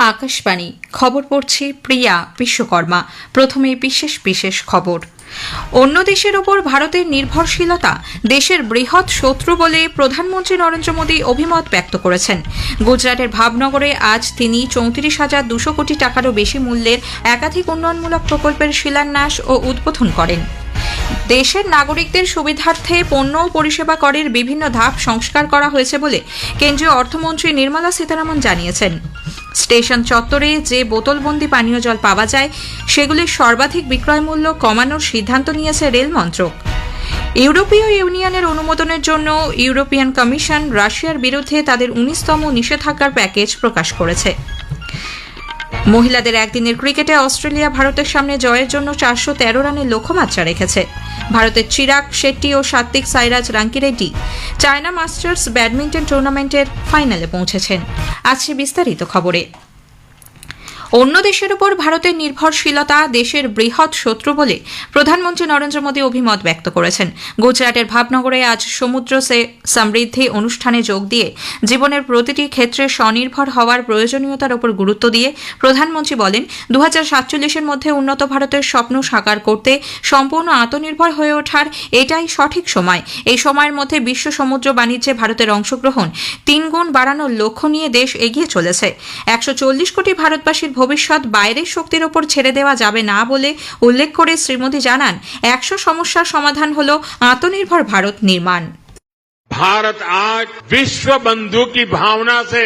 আকাশবাণী। খবর পড়ছি প্রিয়া বিশ্বকর্মা। প্রথমে বিশেষ বিশেষ খবর। অন্য দেশের ওপর ভারতের নির্ভরশীলতা দেশের বৃহৎ শত্রু বলে প্রধানমন্ত্রী নরেন্দ্র মোদী অভিমত ব্যক্ত করেছেন। গুজরাটের ভাবনগরে আজ তিনি চৌত্রিশ হাজার দুশো কোটি টাকারও বেশি মূল্যের একাধিক উন্নয়নমূলক প্রকল্পের শিলান্যাস ও উদ্বোধন করেন। দেশের নাগরিকদের সুবিধার্থে পণ্য ও পরিষেবা করের বিভিন্ন ধাপ সংস্কার করা হয়েছে বলে কেন্দ্রীয় অর্থমন্ত্রী নির্মলা সীতারামন জানিয়েছেন। স্টেশন চত্বরে যে বোতলবন্দি পানীয় জল পাওয়া যায়, সেগুলির সর্বাধিক বিক্রয় মূল্য কমানোর সিদ্ধান্ত নিয়েছে রেল মন্ত্রক। ইউরোপীয় ইউনিয়নের অনুমোদনের জন্য ইউরোপিয়ান কমিশন রাশিয়ার বিরুদ্ধে তাদের উনিশতম নিষেধাজ্ঞার প্যাকেজ প্রকাশ করেছে। মহিলাদের একদিনের ক্রিকেটে অস্ট্রেলিয়া ভারতের সামনে জয়ের জন্য চারশো তেরো রানের লক্ষ্যমাত্রা রেখেছে। ভারতের চিরাগ, শেট্টি ও Satwik Sairaj Rankireddy China Masters badminton টুর্নামেন্টের ফাইনালে পৌঁছেছেন। আজকে বিস্তারিত খবরে। অন্য দেশের উপর ভারতের নির্ভরশীলতা দেশের বৃহৎ শত্রু বলে প্রধানমন্ত্রী নরেন্দ্র মোদী অভিমত ব্যক্ত করেছেন। গুজরাটের ভাবনগরে আজ সমুদ্র সে সমৃদ্ধি অনুষ্ঠানে যোগ দিয়ে জীবনের প্রতিটি ক্ষেত্রে স্বনির্ভর হওয়ার প্রয়োজনীয়তার উপর গুরুত্ব দিয়ে প্রধানমন্ত্রী বলেন দু সাতচল্লিশের মধ্যে উন্নত ভারতের স্বপ্ন সাকার করতে সম্পূর্ণ আত্মনির্ভর হয়ে ওঠার এটাই সঠিক সময়। এই সময়ের মধ্যে বিশ্ব সমুদ্র বাণিজ্যে ভারতের অংশগ্রহণ তিনগুণ বাড়ানোর লক্ষ্য নিয়ে দেশ এগিয়ে চলেছে। একশো চল্লিশ কোটি ভারতবাসীর ভবিষ্যৎ বাইরের শক্তির ওপর ছেড়ে দেওয়া যাবে না বলে উল্লেখ করে শ্রী মোদী জানান একশো সমস্যার সমাধান হল আত্মনির্ভর ভারত নির্মাণ भारत आज विश्व बंधु की भावना से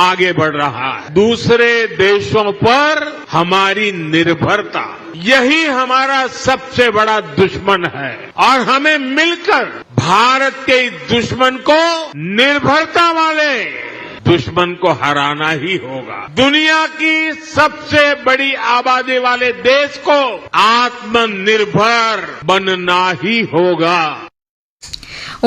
आगे बढ़ रहा है दूसरे देशों पर हमारी निर्भरता यही हमारा सबसे बड़ा दुश्मन है और हमें मिलकर भारत के इस दुश्मन को निर्भरता वाले दुश्मन को हराना ही होगा। दुनिया की सबसे बड़ी आबादी वाले देश को आत्मनिर्भर बनना ही होगा।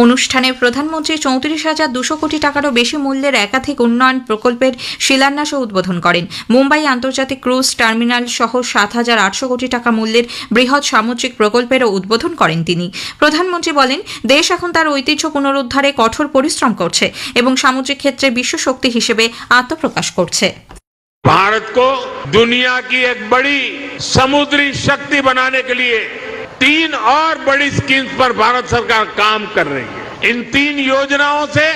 অনুষ্ঠানে প্রধানমন্ত্রী চৌত্রিশ হাজার দুশো কোটি টাকারও বেশি মূল্যের একাধিক উন্নয়ন প্রকল্পের শিলান্যাস ও উদ্বোধন করেন মুম্বাই আন্তর্জাতিক ক্রুজ টার্মিনাল সহ সাত হাজার আটশো কোটি টাকা মূল্যের বৃহৎ সামুদ্রিক প্রকল্পেরও উদ্বোধন করেন তিনি প্রধানমন্ত্রী বলেন দেশ এখন তার ঐতিহ্য পুনরুদ্ধারে কঠোর পরিশ্রম করছে এবং সামুদ্রিক ক্ষেত্রে বিশ্ব শক্তি হিসেবে আত্মপ্রকাশ করছে भारत को दुनिया की एक बड़ी समुद्री शक्ति बनाने के लिए तीन और बड़ी स्कीम्स पर भारत सरकार काम कर रही है। इन तीन योजनाओं से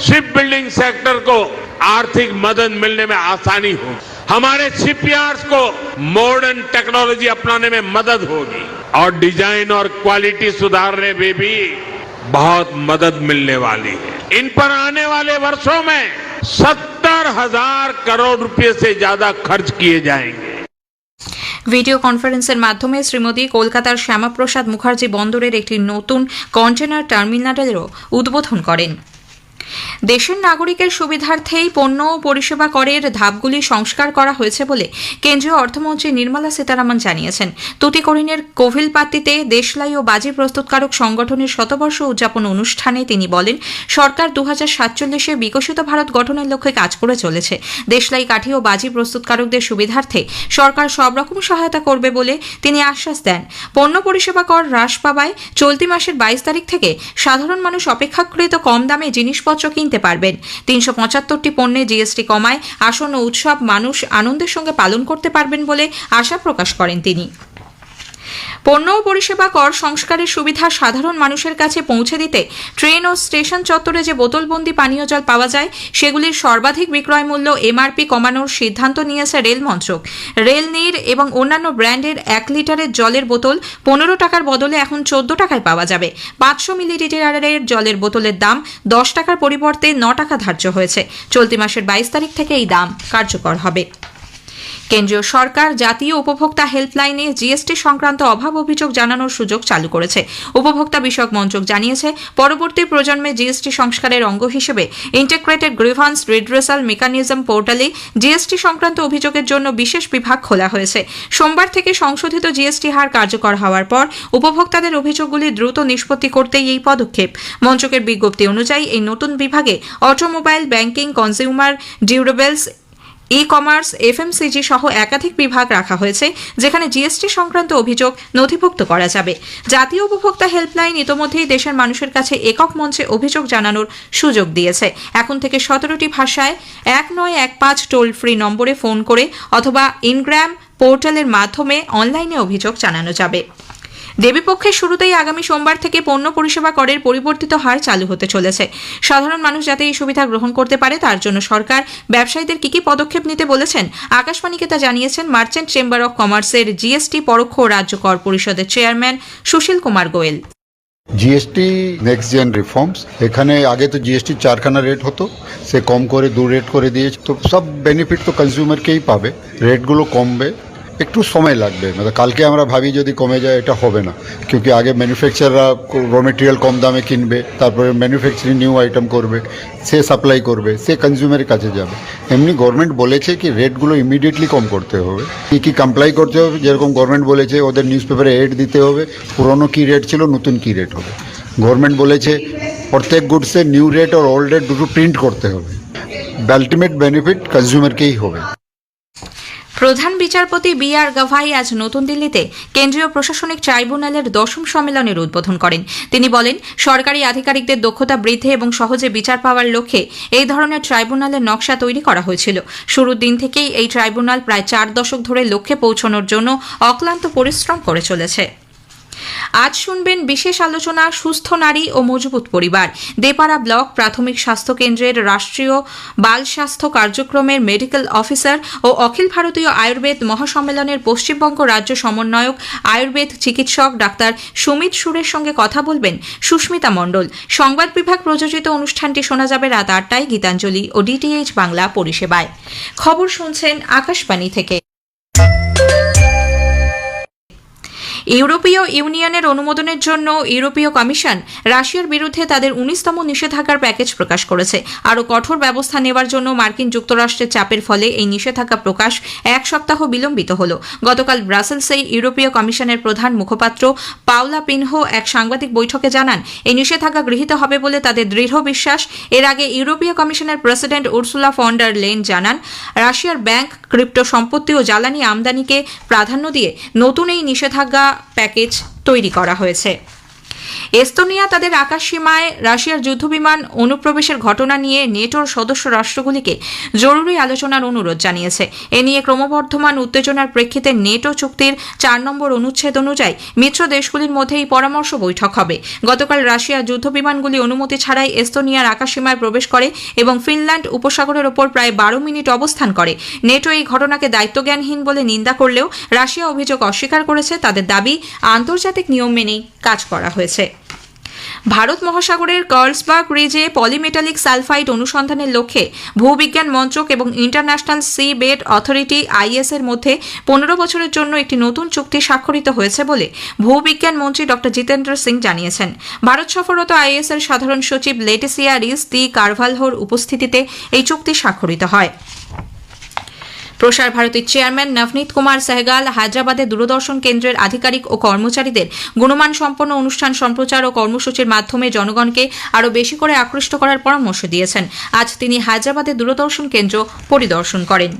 शिप बिल्डिंग सेक्टर को आर्थिक मदद मिलने में आसानी होगी। हमारे शिपयार्ड्स को मॉडर्न टेक्नोलॉजी अपनाने में मदद होगी। और डिज़ाइन और क्वालिटी सुधारने में भी बहुत मदद मिलने वाली है। इन पर आने वाले वर्षों में सत्तर हज़ार करोड़ रुपए से ज़्यादा खर्च किए जाएँगे। ভিডিও কনফারেন্সের মাধ্যমে শ্রী মোদী কলকাতার শ্যামাপ্রসাদ মুখার্জি বন্দরের একটি নতুন কন্টেনার টার্মিনালেরও উদ্বোধন করেন। দেশের নাগরিকের সুবিধার্থেই পণ্য ও পরিষেবা করের ধাপগুলি সংস্কার করা হয়েছে বলে কেন্দ্রীয় অর্থমন্ত্রী নির্মলা সীতারামন জানিয়েছেন। তুতিকোরিনের কোভিল পাত্তিতে দেশলাই ও বাজি প্রস্তুতকারক সংগঠনের শতবর্ষ উদযাপন অনুষ্ঠানে তিনি বলেন, সরকার দু সাতচল্লিশে বিকশিত ভারত গঠনের লক্ষ্যে কাজ করে চলেছে। দেশলাই কাঠি ও বাজি প্রস্তুতকারকদের সুবিধার্থে সরকার সব রকম সহায়তা করবে বলে তিনি আশ্বাস দেন। পণ্য পরিষেবা কর হ্রাস পাওয়ায় চলতি মাসের বাইশ তারিখ থেকে সাধারণ মানুষ অপেক্ষাকৃত কম দামে জিনিসপত্র কিনতে পারবেন। তিনশো পঁচাত্তরটি পণ্যে জিএসটি কমায় আসন্ন উৎসব মানুষ আনন্দের সঙ্গে পালন করতে পারবেন বলে আশা প্রকাশ করেন তিনি। পণ্য ও পরিষেবা কর সংস্কারের সুবিধা সাধারণ মানুষের কাছে পৌঁছে দিতে ট্রেন ও স্টেশন চত্বরে যে বোতলবন্দি পানীয় জল পাওয়া যায়, সেগুলির সর্বাধিক বিক্রয় মূল্য এমআরপি কমানোর সিদ্ধান্ত নিয়েছে রেল মন্ত্রক। রেল নীর এবং অন্যান্য ব্র্যান্ডের এক লিটারের জলের বোতল পনেরো টাকার বদলে এখন চোদ্দ টাকায় পাওয়া যাবে। পাঁচশো মিলিলিটারের জলের বোতলের দাম দশ টাকার পরিবর্তে ন টাকা ধার্য হয়েছে। চলতি মাসের বাইশ তারিখ থেকে এই দাম কার্যকর হবে। কেন্দ্রীয় সরকার জাতীয় উপভোক্তা হেল্পলাইনে জিএসটি সংক্রান্ত অভাব অভিযোগ জানানোর সুযোগ চালু করেছে। উপভোক্তা বিষয়ক মন্ত্রক জানিয়েছে, পরবর্তী প্রজন্মে জিএসটি সংস্কারের অঙ্গ হিসেবে ইন্টিগ্রেটেড গ্রিভান্স রিড্রেসাল মেকানিজম পোর্টালে জিএসটি সংক্রান্ত অভিযোগের জন্য বিশেষ বিভাগ খোলা হয়েছে। সোমবার থেকে সংশোধিত জিএসটি হার কার্যকর হওয়ার পর উপভোক্তাদের অভিযোগগুলি দ্রুত নিষ্পত্তি করতেই এই পদক্ষেপ। মন্ত্রকের বিজ্ঞপ্তি অনুযায়ী এই নতুন বিভাগে automobile banking, consumer, durables e commerce FMCG সহ একাধিক বিভাগ রাখা হয়েছে, যেখানে জিএসটি সংক্রান্ত অভিযোগ নথিভুক্ত করা যাবে। জাতীয় উপভোক্তা হেল্পলাইন ইতোমধ্যেই দেশের মানুষের কাছে একক মঞ্চে অভিযোগ জানানোর সুযোগ দিয়েছে। এখন থেকে সতেরোটি ভাষায় এক নয় এক পাঁচ টোল ফ্রি নম্বরে ফোন করে অথবা ইনগ্রাম পোর্টালের মাধ্যমে অনলাইনে অভিযোগ জানানো যাবে। দেবীপক্ষের শুরুতেই আগামী সোমবার থেকে পণ্য পরিষেবা করের পরিবর্তিত হার চালু হতে চলেছে। সাধারণ মানুষ যাতে এই সুবিধা গ্রহণ করতে পারে, তার জন্য সরকার ব্যবসায়ীদের কি কি পদক্ষেপ নিতে বলেছেন আকাশবাণীকে তা জানিয়েছেন মার্চেন্ট চেম্বার অব কমার্সের জিএসটি পরোক্ষ রাজ্য কর পরিষদের chairman Sushil Kumar Goel. GST next gen reforms এখানে আগে তো জিএসটি চারখানা রেট হতো, সে কম করে, দু রেট করে দিয়েছে, তো সব বেনিফিট তো কনজিউমারকেই পাবে রেটগুলো কমবে। একটু সময় লাগবে। মানে কালকে আমরা ভাবি যদি কমে যায়, এটা হবে না। ক্योंकि আগে ম্যানুফ্যাকচাররা র মেটেরিয়াল কম দামে কিনবে, তারপরে ম্যানুফ্যাকচারিং নিউ আইটেম করবে, সে সাপ্লাই করবে, সে কনজিউমারের কাছে যাবে। এমনি গভর্নমেন্ট বলেছে কি রেটগুলো ইমিডিয়েটলি কম করতে হবে। কী কী কমপ্লাই করতে হবে, যেরকম গভর্নমেন্ট বলেছে, ওদের নিউজ পেপারে এড দিতে হবে, পুরনো কী রেট ছিল, নতুন কী রেট হবে। গভর্নমেন্ট বলেছে, প্রত্যেক গুডসে নিউ রেট আর ওল্ড রেট দুটো প্রিন্ট করতে হবে। আলটিমেট বেনিফিট কনজিউমারকেই হবে। প্রধান বিচারপতি বি আর গাভাই আজ নতুন দিল্লিতে কেন্দ্রীয় প্রশাসনিক ট্রাইব্যুনালের দশম সম্মেলনের উদ্বোধন করেন। তিনি বলেন, সরকারি আধিকারিকদের দক্ষতা বৃদ্ধি এবং সহজে বিচার পাওয়ার লক্ষ্যে এই ধরনের ট্রাইব্যুনালের নকশা তৈরি করা হয়েছিল। শুরুর দিন থেকেই এই ট্রাইব্যুনাল প্রায় চার দশক ধরে লক্ষ্যে পৌঁছানোর জন্য অক্লান্ত পরিশ্রম করে চলেছে। আজ শুনবেন বিশেষ আলোচনা, সুস্থ নারী ও মজবুত পরিবার। দেপাড়া ব্লক প্রাথমিক স্বাস্থ্য কেন্দ্রের রাষ্ট্রীয় বাল স্বাস্থ্য কার্যক্রমের মেডিকেল অফিসার ও অখিল ভারতীয় আয়ুর্বেদ মহাসম্মেলনের পশ্চিমবঙ্গ রাজ্য সমন্বয়ক, আয়ুর্বেদ চিকিৎসক ডাক্তার সুমিত সুরের সঙ্গে কথা বলবেন সুস্মিতা মণ্ডল। সংবাদ বিভাগ প্রযোজিত অনুষ্ঠানটি শোনা যাবে রাত আটটায়। গীতাঞ্জলি ও ডিটিএইচ বাংলা পরিষেবায়। খবর শুনছেন আকাশবাণী থেকে। ইউরোপীয় ইউনিয়নের অনুমোদনের জন্য ইউরোপীয় কমিশন রাশিয়ার বিরুদ্ধে তাদের উনিশতম নিষেধাজ্ঞার প্যাকেজ প্রকাশ করেছে। আরও কঠোর ব্যবস্থা নেওয়ার জন্য মার্কিন যুক্তরাষ্ট্রের চাপের ফলে এই নিষেধাজ্ঞা প্রকাশ এক সপ্তাহ বিলম্বিত হল। গতকাল ব্রাসেলসে ইউরোপীয় কমিশনের প্রধান মুখপাত্র পাওলা পিনহো এক সাংবাদিক বৈঠকে জানান, এই নিষেধাজ্ঞা গৃহীত হবে বলে তাদের দৃঢ় বিশ্বাস। এর আগে ইউরোপীয় কমিশনের প্রেসিডেন্ট উর্সুলা ফন্ডার লেন জানান, রাশিয়ার ব্যাংক, ক্রিপ্টো সম্পত্তি ও জ্বালানি আমদানিকে প্রাধান্য দিয়ে নতুন এই নিষেধাজ্ঞা প্যাকেজ তৈরি করা হয়েছে। এস্তোনিয়া তাদের আকাশসীমায় রাশিয়ার যুদ্ধবিমান অনুপ্রবেশের ঘটনা নিয়ে নেটোর সদস্য রাষ্ট্রগুলিকে জরুরি আলোচনার অনুরোধ জানিয়েছে। এ নিয়ে ক্রমবর্ধমান উত্তেজনার প্রেক্ষিতে নেটো চুক্তির চার নম্বর অনুচ্ছেদ অনুযায়ী মিত্র দেশগুলির মধ্যে এই পরামর্শ বৈঠক হবে। গতকাল রাশিয়ার যুদ্ধবিমানগুলি অনুমতি ছাড়াই এস্তোনিয়ার আকাশসীমায় প্রবেশ করে এবং ফিনল্যান্ড উপসাগরের ওপর প্রায় বারো মিনিট অবস্থান করে। নেটো এই ঘটনাকে দায়িত্বজ্ঞানহীন বলে নিন্দা করলেও রাশিয়া অভিযোগ অস্বীকার করেছে। তাদের দাবি, আন্তর্জাতিক নিয়ম মেনেই কাজ করা হয়েছে। ভারত মহাসাগরের কার্লসবার্গ রিজে পলিমেটালিক সালফাইড অনুসন্ধানের লক্ষ্যে ভূবিজ্ঞান মন্ত্রক এবং international C bed authority IS এর মধ্যে পনেরো বছরের জন্য একটি নতুন চুক্তি স্বাক্ষরিত হয়েছে বলে ভূবিজ্ঞান মন্ত্রী ডক্টর জিতেন্দ্র সিং জানিয়েছেন। ভারত সফররত আইএস এর সাধারণ সচিব লেটেসিয়া রিস দি কারভালহোর উপস্থিতিতে এই চুক্তি স্বাক্ষরিত হয়। প্রসার ভারতীর চেয়ারম্যান নবনীত কুমার সেহগাল হায়দ্রাবাদে দূরদর্শন কেন্দ্রের আধিকারিক ও কর্মচারীদের গুণমান সম্পন্ন অনুষ্ঠান সম্প্রচার ও কর্মসূচির মাধ্যমে জনগণকে আরও বেশি করে আকৃষ্ট করার পরামর্শ দিয়েছেন। আজ তিনি হায়দ্রাবাদে দূরদর্শন কেন্দ্র পরিদর্শন করেন।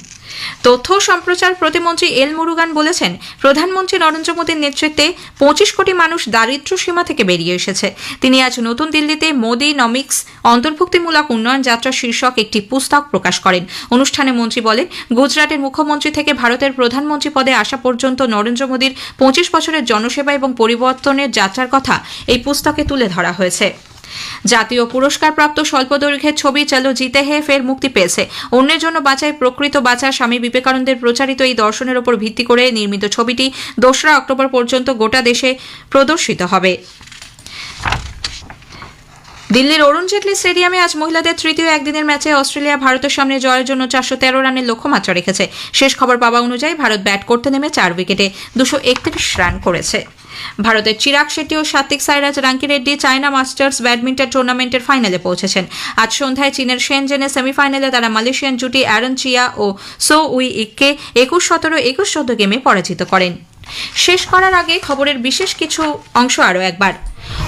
তথ্য সম্প্রচার প্রতিমন্ত্রী এল মুরুগান বলেছেন, প্রধানমন্ত্রী নরেন্দ্র মোদীর নেতৃত্বে পঁচিশ কোটি মানুষ দারিদ্র্য সীমা থেকে বেরিয়ে এসেছে। তিনি আজ নতুন দিল্লিতে মোদি নমিক্স অন্তর্ভুক্তিমূলক উন্নয়ন যাত্রা শীর্ষক একটি পুস্তক প্রকাশ করেন। অনুষ্ঠানে মন্ত্রী বলেন, গুজরাটের মুখ্যমন্ত্রী থেকে ভারতের প্রধানমন্ত্রী পদে আসা পর্যন্ত নরেন্দ্র মোদীর পঁচিশ বছরের জনসেবা এবং পরিবর্তনের যাত্রার কথা এই পুস্তকে তুলে ধরা হয়েছে। জাতীয় পুরস্কারপ্রাপ্ত স্বল্পদৈর্ঘ্যের ছবি চলো জিতে হে ফের মুক্তি পেয়েছে। অন্যের জন্য বাঁচায় প্রকৃত বাঁচা স্বামী বিবেকানন্দের প্রচারিত এই দর্শনের ওপর ভিত্তি করে নির্মিত ছবিটি দোসরা অক্টোবর পর্যন্ত গোটা দেশে প্রদর্শিত হবে। দিল্লির অরুণ জেটলি স্টেডিয়ামে আজ মহিলাদের তৃতীয় একদিনের ম্যাচে অস্ট্রেলিয়া ভারতের সামনে জয়ের জন্য চারশো তেরো রানের লক্ষ্যমাত্রা রেখেছে। শেষ খবর পাওয়া অনুযায়ী ভারত ব্যাট করতে নেমে চার উইকেটে দুশো একত্রিশ রান করেছে। ভারতের চিরাগ শেট্টি ও Satwik Sairaj Rankireddy China Masters badminton টুর্নামেন্টের ফাইনালে পৌঁছেছেন। আজ সন্ধ্যায় চীনের শেনজেনে সেমিফাইনালে তারা মালয়েশিয়ান জুটি অ্যারন চিয়া ও সো উই ইককে একুশ সতেরো একুশ চোদ্দ গেমে পরাজিত করেন। শেষ করার আগে খবরের বিশেষ কিছু অংশ আরও একবার।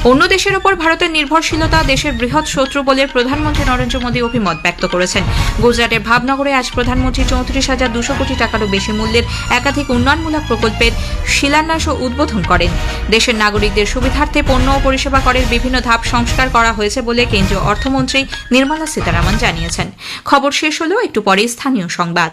অন্য দেশের ওপর ভারতের নির্ভরশীলতা দেশের বৃহৎ শত্রু বলে প্রধানমন্ত্রী নরেন্দ্র মোদী অভিমত ব্যক্ত করেছেন। গুজরাটের ভাবনগরে আজ প্রধানমন্ত্রী চৌত্রিশ হাজার দুশো কোটি টাকারও বেশি মূল্যের একাধিক উন্নয়নমূলক প্রকল্পের শিলান্যাস ও উদ্বোধন করেন। দেশের নাগরিকদের সুবিধার্থে পণ্য ও পরিষেবা করের বিভিন্ন ধাপ সংস্কার করা হয়েছে বলে কেন্দ্রীয় অর্থমন্ত্রী নির্মলা সীতারামন জানিয়েছেন। খবর শেষ হলো একটু পরে স্থানীয় সংবাদ।